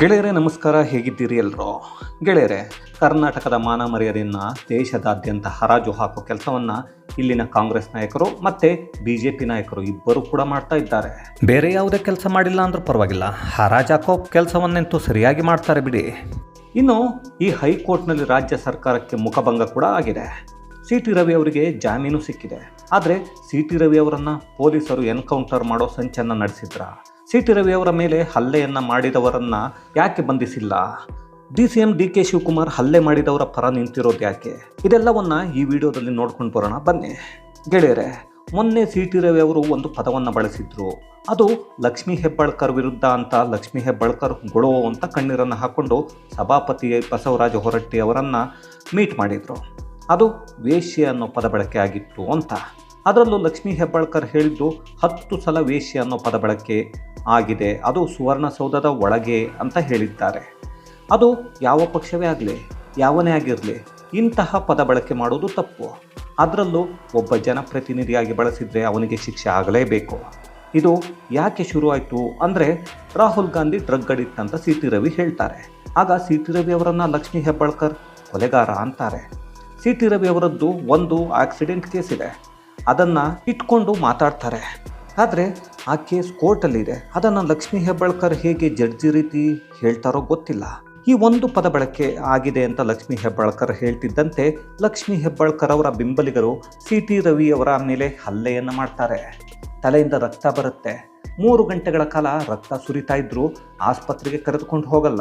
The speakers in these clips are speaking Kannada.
ಗೆಳೆಯರೇ, ನಮಸ್ಕಾರ. ಹೇಗಿದ್ದೀರಿ ಎಲ್ಲರೂ? ಗೆಳೆಯರೇ, ಕರ್ನಾಟಕದ ಮಾನ ಮರ್ಯಾದೆಯನ್ನು ದೇಶದಾದ್ಯಂತ ಹರಾಜು ಹಾಕೋ ಕೆಲಸವನ್ನು ಇಲ್ಲಿನ ಕಾಂಗ್ರೆಸ್ ನಾಯಕರು ಮತ್ತೆ ಬಿ ಜೆ ಪಿ ನಾಯಕರು ಇಬ್ಬರು ಕೂಡ ಮಾಡ್ತಾ ಇದ್ದಾರೆ. ಬೇರೆ ಯಾವುದೇ ಕೆಲಸ ಮಾಡಿಲ್ಲ ಅಂದ್ರೂ ಪರವಾಗಿಲ್ಲ. ಹರಾಜು ಹಾಕೋ ಕೆಲಸವನ್ನಂತೂ ಸರಿಯಾಗಿ ಮಾಡ್ತಾರೆ ಬಿಡಿ. ಇನ್ನು ಈ ಹೈಕೋರ್ಟ್ನಲ್ಲಿ ರಾಜ್ಯ ಸರ್ಕಾರಕ್ಕೆ ಮುಖಭಂಗ ಕೂಡ ಆಗಿದೆ. ಸಿ ಟಿ ರವಿ ಅವರಿಗೆ ಜಾಮೀನು ಸಿಕ್ಕಿದೆ. ಆದರೆ ಸಿ ಟಿ ರವಿ ಅವರನ್ನು ಪೊಲೀಸರು ಎನ್ಕೌಂಟರ್ ಮಾಡೋ ಸಂಚನ್ನ ನಡೆಸಿದ್ರ? ಸಿ ಟಿ ರವಿಯವರ ಮೇಲೆ ಹಲ್ಲೆಯನ್ನು ಮಾಡಿದವರನ್ನ ಯಾಕೆ ಬಂಧಿಸಿಲ್ಲ? D C M D K Shivakumar ಹಲ್ಲೆ ಮಾಡಿದವರ ಪರ ನಿಂತಿರೋದು ಯಾಕೆ? ಇದೆಲ್ಲವನ್ನ ಈ ವಿಡಿಯೋದಲ್ಲಿ ನೋಡ್ಕೊಂಡು ಬರೋಣ, ಬನ್ನಿ. ಗೆಳೆಯರೆ, ಮೊನ್ನೆ ಸಿ ಟಿ ರವಿ ಅವರು ಒಂದು ಪದವನ್ನು ಬಳಸಿದ್ರು. ಅದು ಲಕ್ಷ್ಮೀ ಹೆಬ್ಬಾಳ್ಕರ್ ವಿರುದ್ಧ ಅಂತ ಲಕ್ಷ್ಮೀ ಹೆಬ್ಬಾಳ್ಕರ್ ಗೊಳೋ ಅಂತ ಕಣ್ಣೀರನ್ನು ಹಾಕೊಂಡು ಸಭಾಪತಿ ಬಸವರಾಜ ಹೊರಟ್ಟಿ ಅವರನ್ನು ಮೀಟ್ ಮಾಡಿದರು. ಅದು ವೇಶ್ಯೆ ಅನ್ನೋ ಪದ ಬಳಕೆ ಆಗಿತ್ತು ಅಂತ. ಅದರಲ್ಲೂ ಲಕ್ಷ್ಮೀ ಹೆಬ್ಬಾಳ್ಕರ್ ಹೇಳಿದ್ದು ಹತ್ತು ಸಲ ವೇಶ್ಯೆ ಅನ್ನೋ ಪದ ಬಳಕೆ ಆಗಿದೆ. ಅದು ಸುವರ್ಣಸೌಧದ ಒಳಗೆ ಅಂತ ಹೇಳಿದ್ದಾರೆ. ಅದು ಯಾವ ಪಕ್ಷವೇ ಆಗಲಿ, ಯಾವನೇ ಆಗಿರಲಿ, ಇಂತಹ ಪದ ಬಳಕೆ ಮಾಡೋದು ತಪ್ಪು. ಅದರಲ್ಲೂ ಒಬ್ಬ ಜನಪ್ರತಿನಿಧಿಯಾಗಿ ಬಳಸಿದರೆ ಅವನಿಗೆ ಶಿಕ್ಷೆ ಆಗಲೇಬೇಕು. ಇದು ಯಾಕೆ ಶುರುವಾಯಿತು ಅಂದರೆ ರಾಹುಲ್ ಗಾಂಧಿ ಡ್ರಗ್ ಅಡಿಕ್ಟ್ ಅಂತ ಸಿ ಟಿ ರವಿ ಹೇಳ್ತಾರೆ. ಆಗ ಸಿ ಟಿ ರವಿ ಅವರನ್ನು ಲಕ್ಷ್ಮೀ ಹೆಬ್ಬಾಳ್ಕರ್ ಕೊಲೆಗಾರ ಅಂತಾರೆ. ಸಿ ಟಿ ರವಿ ಅವರದ್ದು ಒಂದು ಆಕ್ಸಿಡೆಂಟ್ ಕೇಸ್ ಇದೆ. ಅದನ್ನು ಇಟ್ಕೊಂಡು ಮಾತಾಡ್ತಾರೆ. ಆದರೆ ಆ ಕೇಸ್ ಕೋರ್ಟಲ್ಲಿದೆ. ಅದನ್ನು ಲಕ್ಷ್ಮೀ ಹೆಬ್ಬಾಳ್ಕರ್ ಹೇಗೆ ಜಡ್ಜಿ ರೀತಿ ಹೇಳ್ತಾರೋ ಗೊತ್ತಿಲ್ಲ. ಈ ಒಂದು ಪದ ಬಳಕೆ ಆಗಿದೆ ಅಂತ ಲಕ್ಷ್ಮೀ ಹೆಬ್ಬಾಳ್ಕರ್ ಹೇಳ್ತಿದ್ದಂತೆ ಲಕ್ಷ್ಮೀ ಹೆಬ್ಬಾಳ್ಕರ್ ಅವರ ಬೆಂಬಲಿಗರು ಸಿ ಟಿ ರವಿ ಅವರ ಮೇಲೆ ಹಲ್ಲೆಯನ್ನು ಮಾಡ್ತಾರೆ. ತಲೆಯಿಂದ ರಕ್ತ ಬರುತ್ತೆ. ಮೂರು ಗಂಟೆಗಳ ಕಾಲ ರಕ್ತ ಸುರಿತಾ ಇದ್ದರೂ ಆಸ್ಪತ್ರೆಗೆ ಕರೆದುಕೊಂಡು ಹೋಗಲ್ಲ.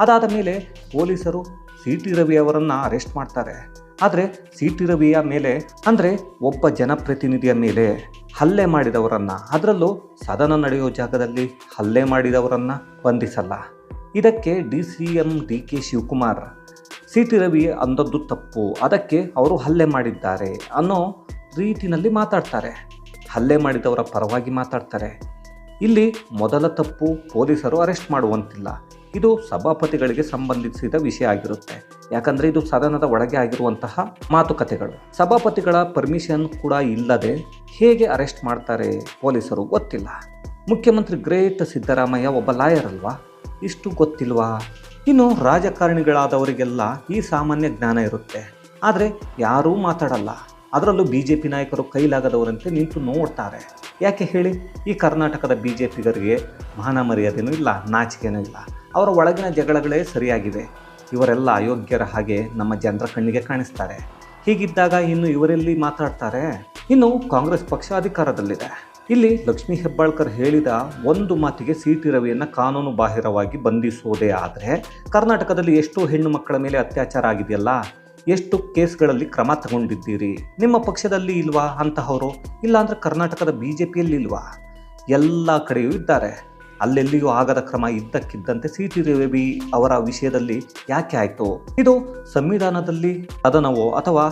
ಅದಾದ ಮೇಲೆ ಪೊಲೀಸರು ಸಿ ಟಿ ರವಿ ಅವರನ್ನು ಅರೆಸ್ಟ್ ಮಾಡ್ತಾರೆ. ಆದರೆ ಸಿ ಟಿ ರವಿಯ ಮೇಲೆ, ಅಂದರೆ ಒಬ್ಬ ಜನಪ್ರತಿನಿಧಿಯ ಮೇಲೆ ಹಲ್ಲೆ ಮಾಡಿದವರನ್ನು. ಅದರಲ್ಲೂ ಸದನ ನಡೆಯೋ ಜಾಗದಲ್ಲಿ ಹಲ್ಲೆ ಮಾಡಿದವರನ್ನು ಬಂಧಿಸಲ್ಲ. ಇದಕ್ಕೆ D C M D K Shivakumar C T Ravi ಅಂದದ್ದು ತಪ್ಪು, ಅದಕ್ಕೆ ಅವರು ಹಲ್ಲೆ ಮಾಡಿದ್ದಾರೆ ಅನ್ನೋ ರೀತಿನಲ್ಲಿ ಮಾತಾಡ್ತಾರೆ. ಹಲ್ಲೆ ಮಾಡಿದವರ ಪರವಾಗಿ ಮಾತಾಡ್ತಾರೆ. ಇಲ್ಲಿ ಮೊದಲ ತಪ್ಪು ಪೊಲೀಸರು ಅರೆಸ್ಟ್ ಮಾಡುವಂತಿಲ್ಲ. ಇದು ಸಭಾಪತಿಗಳಿಗೆ ಸಂಬಂಧಿಸಿದ ವಿಷಯ ಆಗಿರುತ್ತೆ. ಯಾಕಂದರೆ ಇದು ಸದನದ ಒಳಗೆ ಆಗಿರುವಂತಹ ಮಾತುಕತೆಗಳು. ಸಭಾಪತಿಗಳ ಪರ್ಮಿಷನ್ ಕೂಡ ಇಲ್ಲದೆ ಹೇಗೆ ಅರೆಸ್ಟ್ ಮಾಡ್ತಾರೆ ಪೊಲೀಸರು ಗೊತ್ತಿಲ್ಲ. ಮುಖ್ಯಮಂತ್ರಿ ಗ್ರೇಟ್ ಸಿದ್ದರಾಮಯ್ಯ ಒಬ್ಬ ಲಾಯರ್ ಅಲ್ವಾ? ಇಷ್ಟು ಗೊತ್ತಿಲ್ವಾ? ಇನ್ನು ರಾಜಕಾರಣಿಗಳಾದವರಿಗೆಲ್ಲ ಈ ಸಾಮಾನ್ಯ ಜ್ಞಾನ ಇರುತ್ತೆ. ಆದರೆ ಯಾರೂ ಮಾತಾಡಲ್ಲ. ಅದರಲ್ಲೂ ಬಿ ಜೆ ಪಿ ನಾಯಕರು ಕೈಲಾಗದವರಂತೆ ನಿಂತು ನೋಡ್ತಾರೆ. ಯಾಕೆ ಹೇಳಿ? ಈ ಕರ್ನಾಟಕದ ಬಿ ಜೆ ಪಿಗರಿಗೆ ಮಾನ ಮರ್ಯಾದೆನೂ ಇಲ್ಲ, ನಾಚಿಕೆನೂ ಇಲ್ಲ. ಅವರ ಒಳಗಿನ ಜಗಳಗಳೇ ಸರಿಯಾಗಿವೆ. ಇವರೆಲ್ಲ ಅಯೋಗ್ಯರ ಹಾಗೆ ನಮ್ಮ ಜನರ ಕಣ್ಣಿಗೆ ಕಾಣಿಸ್ತಾರೆ. ಹೀಗಿದ್ದಾಗ ಇನ್ನು ಇವರೆಲ್ಲಿ ಮಾತಾಡ್ತಾರೆ? ಇನ್ನು ಕಾಂಗ್ರೆಸ್ ಪಕ್ಷ ಅಧಿಕಾರದಲ್ಲಿದೆ. ಇಲ್ಲಿ ಲಕ್ಷ್ಮೀ ಹೆಬ್ಬಾಳ್ಕರ್ ಹೇಳಿದ ಒಂದು ಮಾತಿಗೆ ಸಿಟಿ ರವಿಯನ್ನು ಕಾನೂನು ಬಾಹಿರವಾಗಿ ಬಂಧಿಸೋದೇ ಆದರೆ ಕರ್ನಾಟಕದಲ್ಲಿ ಎಷ್ಟೋ ಹೆಣ್ಣು ಮಕ್ಕಳ ಮೇಲೆ ಅತ್ಯಾಚಾರ ಆಗಿದೆಯಲ್ಲ? ಎಷ್ಟು ಕೇಸ್ಗಳಲ್ಲಿ ಕ್ರಮ ತಗೊಂಡಿದ್ದೀರಿ? ನಿಮ್ಮ ಪಕ್ಷದಲ್ಲಿ ಇಲ್ವಾ ಅಂತಹವರು? ಇಲ್ಲಾಂದ್ರೆ ಕರ್ನಾಟಕದ ಬಿ ಜೆ ಪಿಯಲ್ಲಿ ಇಲ್ವಾ? ಎಲ್ಲ ಕಡೆಯೂ ಇದ್ದಾರೆ. ಅಲ್ಲೆಲ್ಲಿಯೂ ಆಗದ ಕ್ರಮ ಇದ್ದಕ್ಕಿದ್ದಂತೆ ಸಿ ಟಿ ರವಿ ಅವರ ವಿಷಯದಲ್ಲಿ ಯಾಕೆ ಆಯಿತು? ಇದು ಸಂವಿಧಾನದಲ್ಲಿ ಸದನವೋ ಅಥವಾ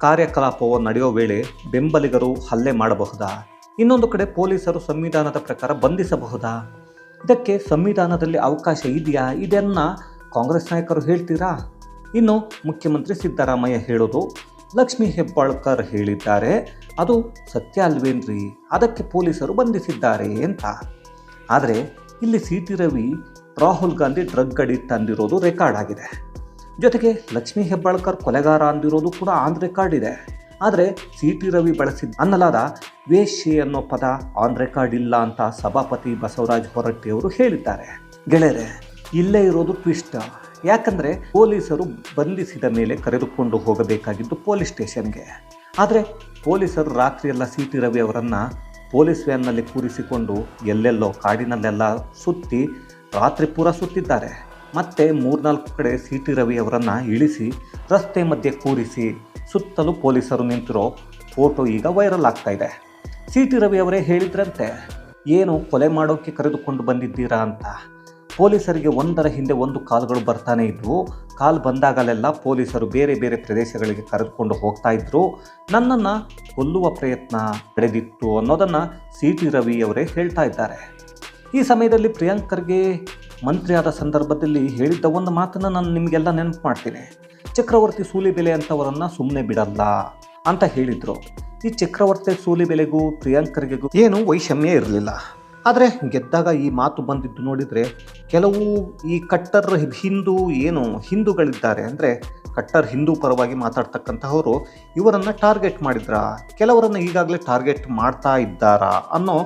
ಕಾರ್ಯಕಲಾಪವೋ ನಡೆಯೋ ವೇಳೆ ಬೆಂಬಲಿಗರು ಹಲ್ಲೆ ಮಾಡಬಹುದಾ? ಇನ್ನೊಂದು ಕಡೆ ಪೊಲೀಸರು ಸಂವಿಧಾನದ ಪ್ರಕಾರ ಬಂಧಿಸಬಹುದಾ? ಇದಕ್ಕೆ ಸಂವಿಧಾನದಲ್ಲಿ ಅವಕಾಶ ಇದೆಯಾ? ಇದನ್ನ ಕಾಂಗ್ರೆಸ್ ನಾಯಕರು ಹೇಳ್ತೀರಾ? ಇನ್ನು ಮುಖ್ಯಮಂತ್ರಿ ಸಿದ್ದರಾಮಯ್ಯ ಹೇಳೋದು ಲಕ್ಷ್ಮೀ ಹೆಬ್ಬಾಳ್ಕರ್ ಹೇಳಿದ್ದಾರೆ. ಅದು ಸತ್ಯ ಅಲ್ವೇನ್ರಿ? ಅದಕ್ಕೆ ಪೊಲೀಸರು ಬಂಧಿಸಿದ್ದಾರೆ ಅಂತ. ಆದರೆ ಇಲ್ಲಿ C T Ravi Rahul Gandhi drug addict ಅಂದಿರೋದು record ಆಗಿದೆ. ಜೊತೆಗೆ ಲಕ್ಷ್ಮೀ ಹೆಬ್ಬಾಳ್ಕರ್ ಕೊಲೆಗಾರ ಅಂದಿರೋದು ಕೂಡ ಆನ್ ರೆಕಾರ್ಡ್ ಇದೆ. ಆದರೆ ಸಿ ಟಿ ರವಿ ಬಳಸಿದ ಅನ್ನಲಾದ ವೇಶ್ಯೆ ಅನ್ನೋ ಪದ ಆನ್ ರೆಕಾರ್ಡ್ ಇಲ್ಲ ಅಂತ ಸಭಾಪತಿ ಬಸವರಾಜ್ ಹೊರಟ್ಟಿ ಅವರು ಹೇಳಿದ್ದಾರೆ. ಗೆಳೆಯರೆ, ಇಲ್ಲೇ ಇರೋದು ಟ್ವಿಸ್ಟ್. ಯಾಕಂದರೆ ಪೊಲೀಸರು ಬಂಧಿಸಿದ ಮೇಲೆ ಕರೆದುಕೊಂಡು ಹೋಗಬೇಕಾಗಿದ್ದು ಪೊಲೀಸ್ ಸ್ಟೇಷನ್ಗೆ. ಆದರೆ ಪೊಲೀಸರು ರಾತ್ರಿಯೆಲ್ಲ ಸಿ ಟಿ ರವಿ ಅವರನ್ನು ಪೊಲೀಸ್ ವ್ಯಾನ್ನಲ್ಲಿ ಕೂರಿಸಿಕೊಂಡು ಎಲ್ಲೆಲ್ಲೋ ಕಾಡಿನಲ್ಲೆಲ್ಲ ಸುತ್ತಿ ರಾತ್ರಿ ಪೂರ ಸುತ್ತಿದ್ದಾರೆ. ಮತ್ತೆ ಮೂರ್ನಾಲ್ಕು ಕಡೆ ಸಿ ಟಿ ರವಿ ಅವರನ್ನು ಇಳಿಸಿ ರಸ್ತೆ ಮಧ್ಯೆ ಕೂರಿಸಿ ಸುತ್ತಲೂ ಪೊಲೀಸರು ನಿಂತಿರೋ ಫೋಟೋ ಈಗ ವೈರಲ್ ಆಗ್ತಾ ಇದೆ. ಸಿ ಟಿ ರವಿ ಅವರೇ ಹೇಳಿದ್ರಂತೆ, ಏನು ಕೊಲೆ ಮಾಡೋಕ್ಕೆ ಕರೆದುಕೊಂಡು ಬಂದಿದ್ದೀರಾ ಅಂತ? ಪೊಲೀಸರಿಗೆ ಒಂದರ ಹಿಂದೆ ಒಂದು ಕಾಲುಗಳು ಬರ್ತಾನೆ ಇದ್ವು. ಕಾಲ್ ಬಂದಾಗಲೆಲ್ಲ ಪೊಲೀಸರು ಬೇರೆ ಬೇರೆ ಪ್ರದೇಶಗಳಿಗೆ ಕರೆದುಕೊಂಡು ಹೋಗ್ತಾ ಇದ್ರು. ನನ್ನನ್ನು ಕೊಲ್ಲುವ ಪ್ರಯತ್ನ ನಡೆದಿತ್ತು ಅನ್ನೋದನ್ನು ಸಿ ಟಿ ರವಿ ಅವರೇ ಹೇಳ್ತಾ ಇದ್ದಾರೆ. ಈ ಸಮಯದಲ್ಲಿ ಪ್ರಿಯಾಂಕರ್ಗೆ ಮಂತ್ರಿಯಾದ ಸಂದರ್ಭದಲ್ಲಿ ಹೇಳಿದ್ದ ಒಂದು ಮಾತನ್ನು ನಾನು ನಿಮಗೆಲ್ಲ ನೆನಪು ಮಾಡ್ತೀನಿ. ಚಕ್ರವರ್ತಿ ಸೂಲಿಬೆಲೆ ಅಂತವರನ್ನು ಸುಮ್ಮನೆ ಬಿಡಲ್ಲ ಅಂತ ಹೇಳಿದರು. ಈ ಚಕ್ರವರ್ತಿ ಸೂಲಿಬೆಲೆಗೂ ಪ್ರಿಯಾಂಕರ್ಗೆಗೂ ಏನು ವೈಷಮ್ಯ ಇರಲಿಲ್ಲ. ಆದರೆ ಗೆದ್ದಾಗ ಈ ಮಾತು ಬಂದಿದ್ದು ನೋಡಿದರೆ ಕೆಲವು ಈ ಕಟ್ಟರ್ ಹಿಂದೂ ಏನು ಹಿಂದೂಗಳಿದ್ದಾರೆ ಅಂದರೆ ಕಟ್ಟರ್ ಹಿಂದೂ ಪರವಾಗಿ ಮಾತಾಡ್ತಕ್ಕಂತಹವರು ಇವರನ್ನು ಟಾರ್ಗೆಟ್ ಮಾಡಿದ್ರ? ಕೆಲವರನ್ನು ಈಗಾಗಲೇ ಟಾರ್ಗೆಟ್ ಮಾಡ್ತಾ ಇದ್ದಾರಾ ಅನ್ನೋ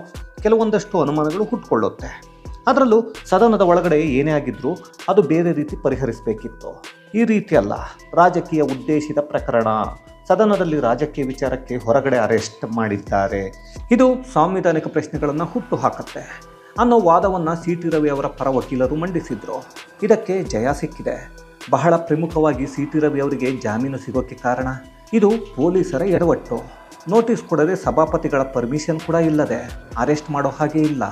ಕೆಲವೊಂದಷ್ಟು ಅನುಮಾನಗಳು ಹುಟ್ಕೊಳ್ಳುತ್ತೆ. ಅದರಲ್ಲೂ ಸದನದ ಒಳಗಡೆ ಏನೇ ಆಗಿದ್ದರೂ ಅದು ಬೇರೆ ರೀತಿ ಪರಿಹರಿಸಬೇಕಿತ್ತು. ಈ ರೀತಿಯಲ್ಲ ರಾಜಕೀಯ ಉದ್ದೇಶಿತ ಪ್ರಕರಣ. ಸದನದಲ್ಲಿ ರಾಜಕೀಯ ವಿಚಾರಕ್ಕೆ ಹೊರಗಡೆ ಅರೆಸ್ಟ್ ಮಾಡಿದ್ದಾರೆ. ಇದು ಸಾಂವಿಧಾನಿಕ ಪ್ರಶ್ನೆಗಳನ್ನು ಹುಟ್ಟು ಹಾಕುತ್ತೆ ಅನ್ನೋ ವಾದವನ್ನು ಸಿ ಟಿ ರವಿ ಅವರ ಪರ ವಕೀಲರು ಮಂಡಿಸಿದ್ರು. ಇದಕ್ಕೆ ಜಯ ಸಿಕ್ಕಿದೆ. ಬಹಳ ಪ್ರಮುಖವಾಗಿ ಸಿ ಟಿ ರವಿ ಅವರಿಗೆ ಜಾಮೀನು ಸಿಗೋಕ್ಕೆ ಕಾರಣ? ಇದು ಪೊಲೀಸರ ಎಡವಟ್ಟು. ನೋಟಿಸ್ ಕೊಡದೆ ಸಭಾಪತಿಗಳ ಪರ್ಮಿಷನ್ ಕೂಡ ಇಲ್ಲದೆ ಅರೆಸ್ಟ್ ಮಾಡೋ ಹಾಗೆ ಇಲ್ಲ.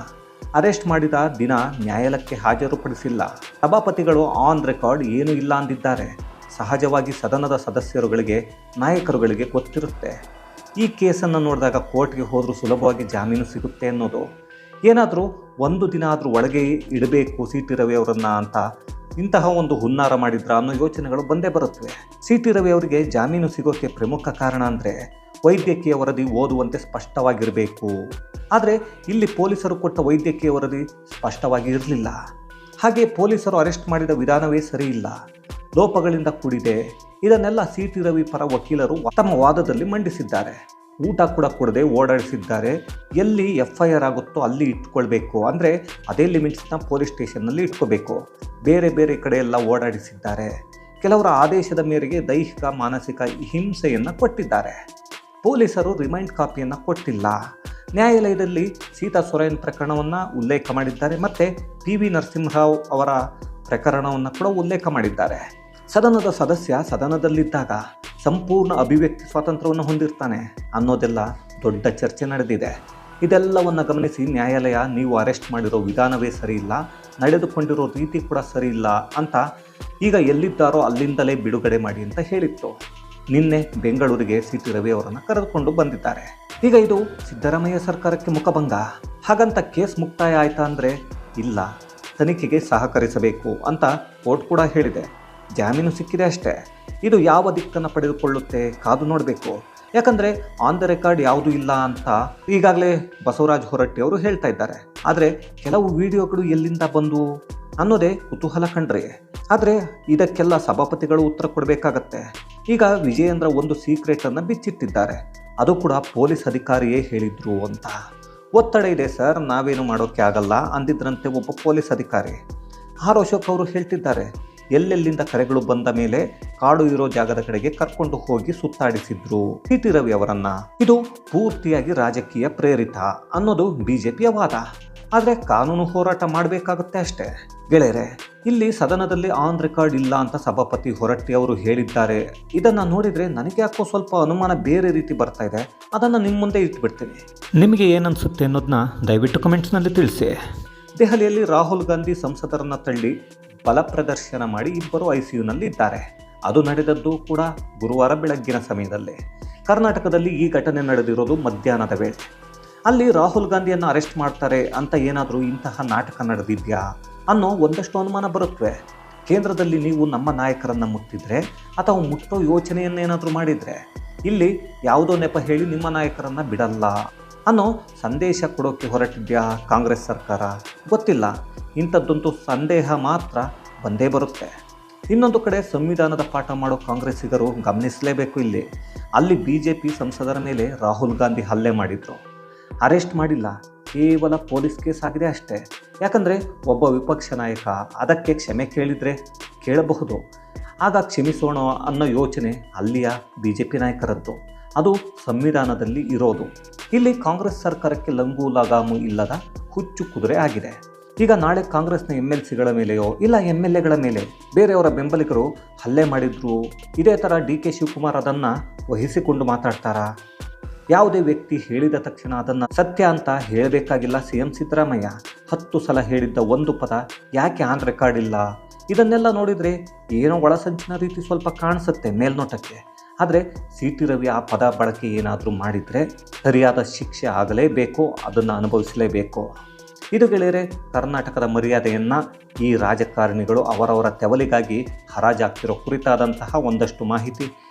ಅರೆಸ್ಟ್ ಮಾಡಿದ ದಿನ ನ್ಯಾಯಾಲಯಕ್ಕೆ ಹಾಜರುಪಡಿಸಿಲ್ಲ. ಸಭಾಪತಿಗಳು ಆನ್ ರೆಕಾರ್ಡ್ ಏನೂ ಇಲ್ಲ ಅಂದಿದ್ದಾರೆ. ಸಹಜವಾಗಿ ಸದನದ ಸದಸ್ಯರುಗಳಿಗೆ, ನಾಯಕರುಗಳಿಗೆ ಗೊತ್ತಿರುತ್ತೆ. ಈ ಕೇಸನ್ನು ನೋಡಿದಾಗ ಕೋರ್ಟ್ಗೆ ಹೋದರೂ ಸುಲಭವಾಗಿ ಜಾಮೀನು ಸಿಗುತ್ತೆ ಅನ್ನೋದು. ಏನಾದರೂ ಒಂದು ದಿನ ಆದರೂ ಒಳಗೆ ಇಡಬೇಕು ಸಿ ಟಿ ರವಿ ಅವರನ್ನು ಅಂತ ಇಂತಹ ಒಂದು ಹುನ್ನಾರ ಮಾಡಿದ್ರ ಅನ್ನೋ ಯೋಚನೆಗಳು ಬಂದೇ ಬರುತ್ತವೆ. ಸಿ ಟಿ ರವಿ ಅವರಿಗೆ ಜಾಮೀನು ಸಿಗೋಕ್ಕೆ ಪ್ರಮುಖ ಕಾರಣ ಅಂದರೆ ವೈದ್ಯಕೀಯ ವರದಿ ಓದುವಂತೆ ಸ್ಪಷ್ಟವಾಗಿರಬೇಕು. ಆದರೆ ಇಲ್ಲಿ ಪೊಲೀಸರು ಕೊಟ್ಟ ವೈದ್ಯಕೀಯ ವರದಿ ಸ್ಪಷ್ಟವಾಗಿ ಇರಲಿಲ್ಲ. ಹಾಗೆ ಪೊಲೀಸರು ಅರೆಸ್ಟ್ ಮಾಡಿದ ವಿಧಾನವೇ ಸರಿಯಿಲ್ಲ ಲೋಪಗಳಿಂದ ಕೂಡಿದೆ. ಇದನ್ನೆಲ್ಲ ಸಿ ಟಿ ರವಿ ಪರ ವಕೀಲರು ತಮ್ಮ ವಾದದಲ್ಲಿ ಮಂಡಿಸಿದ್ದಾರೆ. ಊಟ ಕೂಡ ಕೊಡದೆ ಓಡಾಡಿಸಿದ್ದಾರೆ. ಎಲ್ಲಿ ಎಫ್ ಐ ಆರ್ ಆಗುತ್ತೋ ಅಲ್ಲಿ ಇಟ್ಕೊಳ್ಬೇಕು. ಅಂದರೆ ಅದೇ ಲಿಮಿಟ್ಸ್ನ ಪೊಲೀಸ್ ಸ್ಟೇಷನ್ನಲ್ಲಿ ಇಟ್ಕೋಬೇಕು. ಬೇರೆ ಬೇರೆ ಕಡೆ ಎಲ್ಲ ಓಡಾಡಿಸಿದ್ದಾರೆ. ಕೆಲವರ ಆದೇಶದ ಮೇರೆಗೆ ದೈಹಿಕ, ಮಾನಸಿಕ ಹಿಂಸೆಯನ್ನು ಕೊಟ್ಟಿದ್ದಾರೆ. ಪೊಲೀಸರು ರಿಮೈಂಡ್ ಕಾಪಿಯನ್ನು ಕೊಟ್ಟಿಲ್ಲ. ನ್ಯಾಯಾಲಯದಲ್ಲಿ ಸೀತಾ ಸೊರೇನ್ ಪ್ರಕರಣವನ್ನು ಉಲ್ಲೇಖ ಮಾಡಿದ್ದಾರೆ ಮತ್ತು ಪಿ ವಿ ನರಸಿಂಹರಾವ್ ಅವರ ಪ್ರಕರಣವನ್ನು ಕೂಡ ಉಲ್ಲೇಖ ಮಾಡಿದ್ದಾರೆ. ಸದನದ ಸದಸ್ಯ ಸದನದಲ್ಲಿದ್ದಾಗ ಸಂಪೂರ್ಣ ಅಭಿವ್ಯಕ್ತಿ ಸ್ವಾತಂತ್ರ್ಯವನ್ನು ಹೊಂದಿರ್ತಾನೆ ಅನ್ನೋದೆಲ್ಲ ದೊಡ್ಡ ಚರ್ಚೆ ನಡೆದಿದೆ. ಇದೆಲ್ಲವನ್ನು ಗಮನಿಸಿ ನ್ಯಾಯಾಲಯ, ನೀವು ಅರೆಸ್ಟ್ ಮಾಡಿರೋ ವಿಧಾನವೇ ಸರಿ ಇಲ್ಲ ನಡೆದುಕೊಂಡಿರೋ ರೀತಿ ಕೂಡ ಸರಿ ಇಲ್ಲ ಅಂತ ಈಗ ಎಲ್ಲಿದ್ದಾರೋ ಅಲ್ಲಿಂದಲೇ ಬಿಡುಗಡೆ ಮಾಡಿ ಅಂತ ಹೇಳಿತ್ತು. ನಿನ್ನೆ ಬೆಂಗಳೂರಿಗೆ ಸಿ ಟಿ ರವಿ ಅವರನ್ನು ಕರೆದುಕೊಂಡು ಬಂದಿದ್ದಾರೆ. ಈಗ ಇದು ಸಿದ್ದರಾಮಯ್ಯ ಸರ್ಕಾರಕ್ಕೆ ಮುಖಭಂಗ. ಹಾಗಂತ ಕೇಸ್ ಮುಕ್ತಾಯ ಆಯ್ತಾ ಅಂದರೆ ಇಲ್ಲ. ತನಿಖೆಗೆ ಸಹಕರಿಸಬೇಕು ಅಂತ ಕೋರ್ಟ್ ಕೂಡ ಹೇಳಿದೆ. ಜಾಮೀನು ಸಿಕ್ಕಿದೆ ಅಷ್ಟೇ. ಇದು ಯಾವ ದಿಕ್ಕನ್ನು ಪಡೆದುಕೊಳ್ಳುತ್ತೆ ಕಾದು ನೋಡಬೇಕು. ಯಾಕಂದರೆ ಆನ್ ದ ರೆಕಾರ್ಡ್ ಯಾವುದೂ ಇಲ್ಲ ಅಂತ ಈಗಾಗಲೇ ಬಸವರಾಜ್ ಹೊರಟ್ಟಿ ಅವರು ಹೇಳ್ತಾ ಇದ್ದಾರೆ. ಆದರೆ ಕೆಲವು ವಿಡಿಯೋಗಳು ಎಲ್ಲಿಂದ ಬಂದು ಅನ್ನೋದೇ ಕುತೂಹಲ ಕಂಡ್ರಿ ಆದರೆ ಇದಕ್ಕೆಲ್ಲ ಸಭಾಪತಿಗಳು ಉತ್ತರ ಕೊಡಬೇಕಾಗತ್ತೆ. ಈಗ ವಿಜಯೇಂದ್ರ ಒಂದು ಸೀಕ್ರೆಟನ್ನು ಬಿಚ್ಚಿಟ್ಟಿದ್ದಾರೆ. ಅದು ಕೂಡ ಪೊಲೀಸ್ ಅಧಿಕಾರಿಯೇ ಹೇಳಿದ್ರು ಅಂತ. ಒತ್ತಡ ಇದೆ ಸರ್, ನಾವೇನು ಮಾಡೋಕ್ಕೆ ಆಗಲ್ಲ ಅಂದಿದ್ರಂತೆ ಒಬ್ಬ ಪೊಲೀಸ್ ಅಧಿಕಾರಿ. ಆರ್ ಅಶೋಕ್ ಅವರು ಹೇಳ್ತಿದ್ದಾರೆ, ಎಲ್ಲೆಲ್ಲಿಂದ ಕರೆಗಳು ಬಂದ ಮೇಲೆ ಕಾಡು ಇರೋ ಜಾಗದ ಕಡೆಗೆ ಕರ್ಕೊಂಡು ಹೋಗಿ ಸುತ್ತಾಡಿಸಿದ್ರು ಟಿ ರವಿ ಅವರನ್ನ. ಇದು ಪೂರ್ತಿಯಾಗಿ ರಾಜಕೀಯ ಪ್ರೇರಿತ ಅನ್ನೋದು ಬಿಜೆಪಿಯ ವಾದ. ಆದರೆ ಕಾನೂನು ಹೋರಾಟ ಮಾಡಬೇಕಾಗುತ್ತೆ ಅಷ್ಟೇ. ಗೆಳೆಯರೆ ಇಲ್ಲಿ ಸದನದಲ್ಲಿ ಆನ್ ರೆಕಾರ್ಡ್ ಇಲ್ಲ ಅಂತ ಸಭಾಪತಿ ಹೊರಟ್ಟಿ ಅವರು ಹೇಳಿದ್ದಾರೆ. ಇದನ್ನು ನೋಡಿದರೆ ನನಗೆ ಯಾಕೋ ಸ್ವಲ್ಪ ಅನುಮಾನ ಬೇರೆ ರೀತಿ ಬರ್ತಾ ಇದೆ. ಅದನ್ನು ನಿಮ್ಮ ಮುಂದೆ ಇಟ್ಬಿಡ್ತೀನಿ. ನಿಮಗೆ ಏನನ್ಸುತ್ತೆ ಅನ್ನೋದನ್ನ ದಯವಿಟ್ಟು ಕಮೆಂಟ್ಸ್ನಲ್ಲಿ ತಿಳಿಸಿ. ದೆಹಲಿಯಲ್ಲಿ ರಾಹುಲ್ ಗಾಂಧಿ ಸಂಸದರನ್ನು ತಳ್ಳಿ ಬಲ ಪ್ರದರ್ಶನ ಮಾಡಿ ಇಬ್ಬರು ಐ ಸಿ ಯುನಲ್ಲಿ ಇದ್ದಾರೆ. ಅದು ನಡೆದದ್ದು ಕೂಡ ಗುರುವಾರ ಬೆಳಗ್ಗಿನ ಸಮಯದಲ್ಲಿ. ಕರ್ನಾಟಕದಲ್ಲಿ ಈ ಘಟನೆ ನಡೆದಿರೋದು ಮಧ್ಯಾಹ್ನದ ವೇಳೆ. ಅಲ್ಲಿ ರಾಹುಲ್ ಗಾಂಧಿಯನ್ನು ಅರೆಸ್ಟ್ ಮಾಡ್ತಾರೆ ಅಂತ ಏನಾದರೂ ಇಂತಹ ನಾಟಕ ನಡೆದಿದ್ಯಾ? ಅನ್ನೋ ಒಂದಷ್ಟು ಅನುಮಾನ ಬರುತ್ತವೆ ಕೇಂದ್ರದಲ್ಲಿ ನೀವು ನಮ್ಮ ನಾಯಕರನ್ನು ಮುಟ್ಟಿದರೆ ಅಥವಾ ಮುಟ್ಟೋ ಯೋಚನೆಯನ್ನೇನಾದರೂ ಮಾಡಿದರೆ? ಇಲ್ಲಿ ಯಾವುದೋ ನೆಪ ಹೇಳಿ ನಿಮ್ಮ ನಾಯಕರನ್ನು ಬಿಡಲ್ಲ. ಅನ್ನೋ ಸಂದೇಶ ಕೊಡೋಕ್ಕೆ ಹೊರಟಿದ್ಯಾ ಕಾಂಗ್ರೆಸ್ ಸರ್ಕಾರ? ಗೊತ್ತಿಲ್ಲ. ಇಂಥದ್ದಂತೂ ಸಂದೇಹ ಮಾತ್ರ ಬಂದೇ ಬರುತ್ತೆ. ಇನ್ನೊಂದು ಕಡೆ ಸಂವಿಧಾನದ ಪಾಠ ಮಾಡೋ ಕಾಂಗ್ರೆಸ್ಸಿಗರು ಗಮನಿಸಲೇಬೇಕು ಇಲ್ಲಿ. ಅಲ್ಲಿ ಬಿ ಜೆ ಪಿ ಸಂಸದರ ಮೇಲೆ ರಾಹುಲ್ ಗಾಂಧಿ ಹಲ್ಲೆ ಮಾಡಿದರು. ಅರೆಸ್ಟ್ ಮಾಡಿಲ್ಲ. ಕೇವಲ ಪೊಲೀಸ್ ಕೇಸ್ ಆಗಿದೆ ಅಷ್ಟೇ. ಯಾಕಂದರೆ ಒಬ್ಬ ವಿಪಕ್ಷ ನಾಯಕ ಅದಕ್ಕೆ ಕ್ಷಮೆ ಕೇಳಿದರೆ ಕೇಳಬಹುದು. ಆಗ ಕ್ಷಮಿಸೋಣ ಅನ್ನೋ ಯೋಚನೆ ಅಲ್ಲಿಯ ಬಿ ಜೆ ಪಿ ನಾಯಕರದ್ದು. ಅದು ಸಂವಿಧಾನದಲ್ಲಿ ಇರೋದು. ಇಲ್ಲಿ ಕಾಂಗ್ರೆಸ್ ಸರ್ಕಾರಕ್ಕೆ ಲಂಗು ಲಗಾಮು ಇಲ್ಲದ ಹುಚ್ಚು ಕುದುರೆ ಆಗಿದೆ. ಈಗ ನಾಳೆ ಕಾಂಗ್ರೆಸ್ನ ಎಂ ಎಲ್ ಸಿಗಳ ಮೇಲೆಯೋ ಇಲ್ಲ ಎಂ ಎಲ್ ಎಗಳ ಮೇಲೆ ಬೇರೆಯವರ ಬೆಂಬಲಿಗರು ಹಲ್ಲೆ ಮಾಡಿದ್ರು. ಇದೇ ಥರ ಡಿ ಕೆ ಶಿವಕುಮಾರ್ ಅದನ್ನು ವಹಿಸಿಕೊಂಡು ಮಾತಾಡ್ತಾರಾ? ಯಾವುದೇ ವ್ಯಕ್ತಿ ಹೇಳಿದ ತಕ್ಷಣ ಅದನ್ನು ಸತ್ಯ ಅಂತ ಹೇಳಬೇಕಾಗಿಲ್ಲ. ಸಿ ಎಂ ಸಿದ್ದರಾಮಯ್ಯ ಹತ್ತು ಸಲ ಹೇಳಿದ್ದ ಒಂದು ಪದ ಯಾಕೆ ಆನ್ ರೆಕಾರ್ಡ್ ಇಲ್ಲ? ಇದನ್ನೆಲ್ಲ ನೋಡಿದರೆ ಏನೋ ಒಳಸಂಚಿನ ರೀತಿ ಸ್ವಲ್ಪ ಕಾಣಿಸುತ್ತೆ ಮೇಲ್ನೋಟಕ್ಕೆ. ಆದರೆ ಸಿ ಟಿ ರವಿ ಆ ಪದ ಬಳಕೆ ಏನಾದರೂ ಮಾಡಿದರೆ ಸರಿಯಾದ ಶಿಕ್ಷೆ ಆಗಲೇಬೇಕು, ಅದನ್ನು ಅನುಭವಿಸಲೇಬೇಕು. ಇದು ಗೆಳೆಯರೆ, ಕರ್ನಾಟಕದ ಮರ್ಯಾದೆಯನ್ನು ಈ ರಾಜಕಾರಣಿಗಳು ಅವರವರ ತೆವಲಿಗಾಗಿ ಹರಾಜಾಗ್ತಿರೋ ಕುರಿತಾದಂತಹ ಒಂದಷ್ಟು ಮಾಹಿತಿ